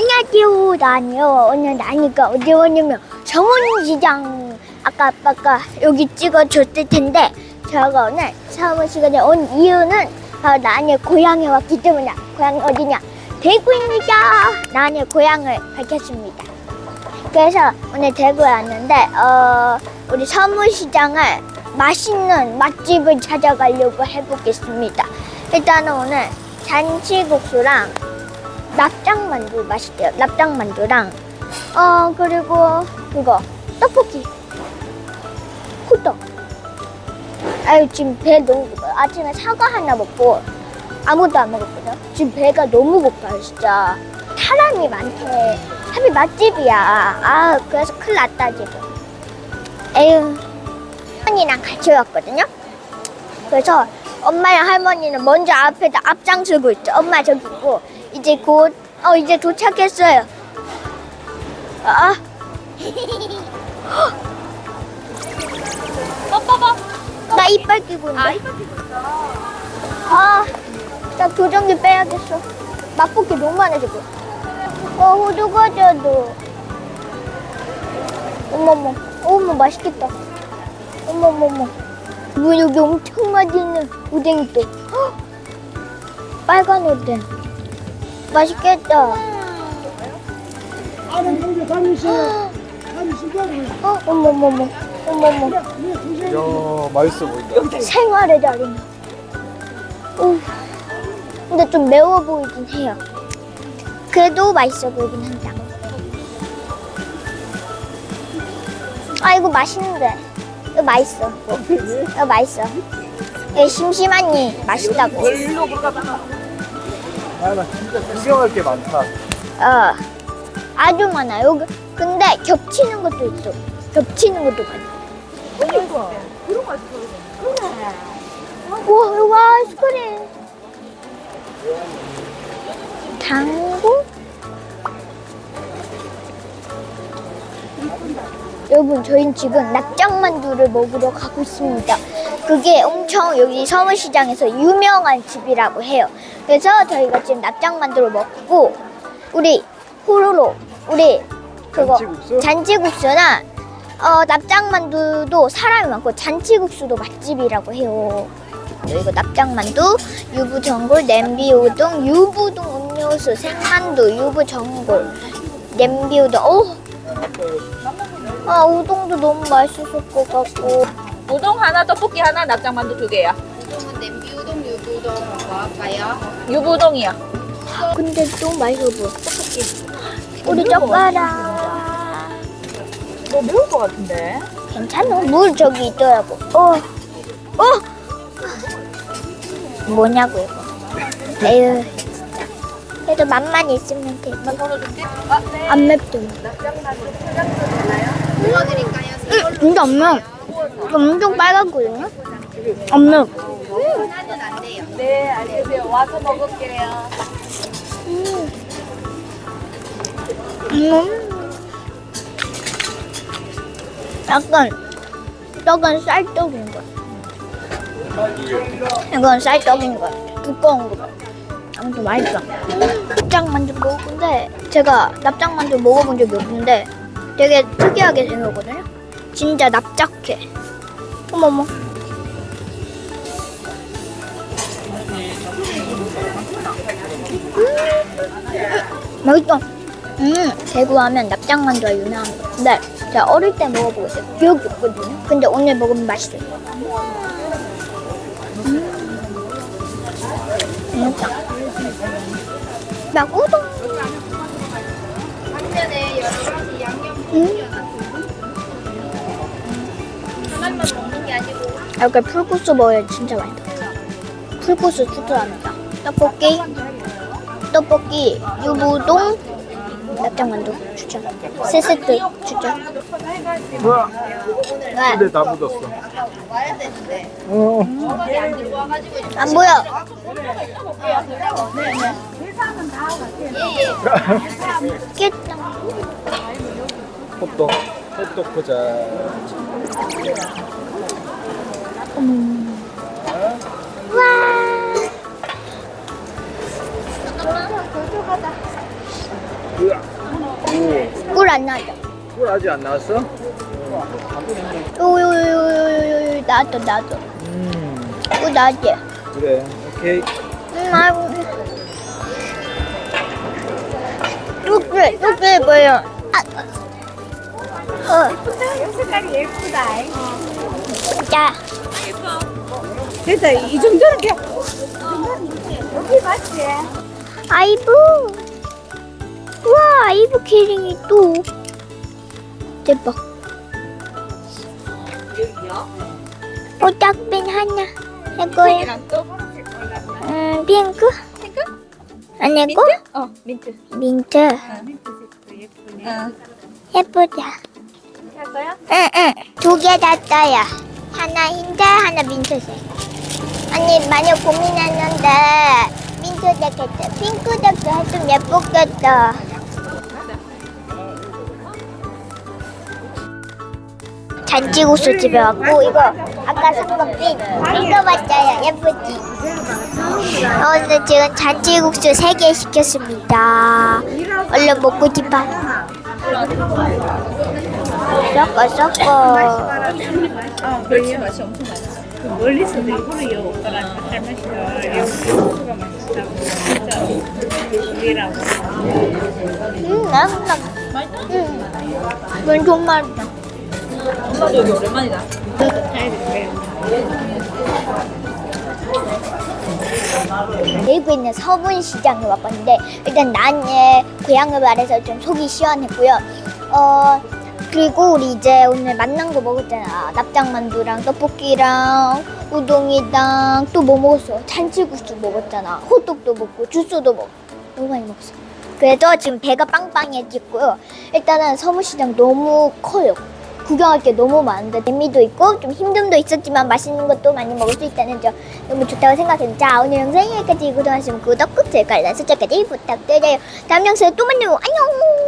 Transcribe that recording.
안녕하세요. 나는요. 오늘 나니까 어디 오냐면 서문시장 아까 아빠가 여기 찍어줬을 텐데 제가 오늘 서문시장에 온 이유는 바로 나의 고향에 왔기 때문이야. 고향이 어디냐? 대구입니다. 나의 고향을 밝혔습니다. 그래서 오늘 대구에 왔는데 어, 우리 서문시장을 맛있는 맛집을 찾아가려고 해보겠습니다. 일단은 오늘 잔치국수랑 납작 만두 맛있대요. 납작 만두랑 어 그리고 이거 떡볶이 호떡. 아유 지금 배 너무 고파요. 아침에 사과 하나 먹고 아무것도 안 먹었거든. 지금 배가 너무 고파요 진짜. 사람이 많대. 하필 맛집이야. 아 그래서 큰일 났다 지금. 에휴. 할머니랑 같이 왔거든요. 그래서 엄마랑 할머니는 먼저 앞에다 앞장 서고 있죠. 엄마 저기 있고 이제 곧 어 이제 도착했어요. 아. 뽀뽀뽀. 나 이빨 끼고 있는데. 아, 이거 끼고 있어. 아, 나 교정기 빼야겠어. 맛볶이 너무 많아 지금. 어, 호두 과자도. 어머머, 어머 맛있겠다. 어머머머. 뭐 여기 엄청 맛있는 오뎅이 또. 헉! 빨간 오뎅. 맛있겠다. 아는 형제 다니세요. 다니시고 어, 어머머머, 어머머. 야 맛있어 보인다. 생활의 달인. 오, 근데 좀 매워 보이긴 해요. 그래도 맛있어 보이긴 한다. 아, 이거 맛있는데. 이거 맛있어. 이거 맛있어. 이거 심심하니 맛있다고. 아나 진짜 구경할 게 많다. 어, 아주 많아. 여기 근데 겹치는 것도 있어. 겹치는 것도 많아. 우와, 이거 아이스크림. 당구? 여러분, 저희는 지금 납작만두를 먹으러 가고 있습니다. 그게 엄청 여기 서문시장에서 유명한 집이라고 해요. 그래서 저희가 지금 납작 만두를 먹고, 우리 호로로, 우리 그거 잔치국수? 잔치국수나 어, 납작만두도 사람이 많고 잔치국수도 맛집이라고 해요. 그리고 납작만두, 유부전골, 냄비우동, 유부동 음료수, 생만두, 유부전골, 냄비우동. 오, 아 우동도 너무 맛있을 것 같고. 우동 하나, 떡볶이 하나, 납작만두 두 개야. 우동은 냄비 우동, 유부 우동 뭐 할까요? 유부동이야. 근데 너무 맛있어 보여. 우리 젓가락. 너 매울 것 같은데? 괜찮아. 물 저기 있더라고. 어, 어. 뭐냐고 이거. 에휴, 진짜. 그래도 맛만 있으면 돼. 아, 네. 안 맵더니. 구워드릴까요? 매워. 이거 엄청 빨갛거든요. 매워. 하나는 안 돼요. 네, 알겠어요. 와서 먹을게요. 음. 음. 약간 떡은 쌀떡인 거야. 이건 쌀떡인 거야. 두꺼운 거. 아무튼 맛있어. 납작 만두 먹었는데 제가 납작 만두 먹어본 적이 없는데 되게 특이하게 생겼거든요. 진짜 납작해. 어머머. 음, 대구 하면 납작만두가 유명한 거. 근데 제가 어릴 때 먹어보고 있어요. 기억이 없거든요. 근데 오늘 먹으면 맛있어요. 음. 진짜. 막 우동. 하나만 먹는 게 아니고 이렇게 풀코스 먹어야 진짜 맛있다. 풀코스 추천합니다. 떡볶이, 떡볶이, 유부동, 납작만두 추천. 세 세트 추천. 뭐야? 왜? 근데 다 묻었어. 어. 안 보여. 깼다. 호떡. 호떡 보자. 와. 오, 꿀 안 나죠? 꿀 아직 안 나왔어? 요요요요요요 나도 나도 음, 꿀 나지? 그래. 오케이. 음 아이고 뚝배 뚝배 뭐요? 아, 어. 색깔이 예쁘다. 자 됐다. 이 정도는 그냥. 여기 맞지? 아이브 우와 아이브 키링이 또 대박 어 딱빈 하나 이거야 또. 음 핑크 핑크? 아니고 어, 민트. 민트 응. 예쁘다 할까요? 응응 두 개 다 떠요. 하나 흰색 하나 민트색. 아니 많이 고민했는데 민트색 했죠 핑크색도 했으면 예쁘겠다. 잔치국수 집에 왔고 이거 아까 산거빈 이거 봤어요. 예쁘지? 어, 근데 지금 잔치국수 세개 시켰습니다. 얼른 먹고 싶어 섞어 섞어 어, 그렇지. 맛이 엄청 맛있어. 멀리서도 일부러 요 오빠가 할 맛이다. 수가 맛있다고 진짜 우리라고. 음, 맛있다. 음, 이건 정말 엄마도 여기 오랜만이다. 내고 있는 서분시장에 왔건데 일단 난의 고향을 말해서 좀 속이 시원했고요. 어 그리고 우리 이제 오늘 만난 거 먹었잖아. 납작만두랑 떡볶이랑 우동이랑 또 뭐 먹었어? 잔치국수 먹었잖아. 호떡도 먹고 주스도 먹고 너무 많이 먹었어. 그래서 지금 배가 빵빵해지고요. 일단은 서문시장 너무 커요. 구경할 게 너무 많은데 재미도 있고 좀 힘듦도 있었지만 맛있는 것도 많이 먹을 수 있다는 점 너무 좋다고 생각해요. 자 오늘 영상 여기까지 구독하시면 구독 꾹 들고 알람 설정까지 부탁드려요. 다음 영상에 또 만나요. 안녕.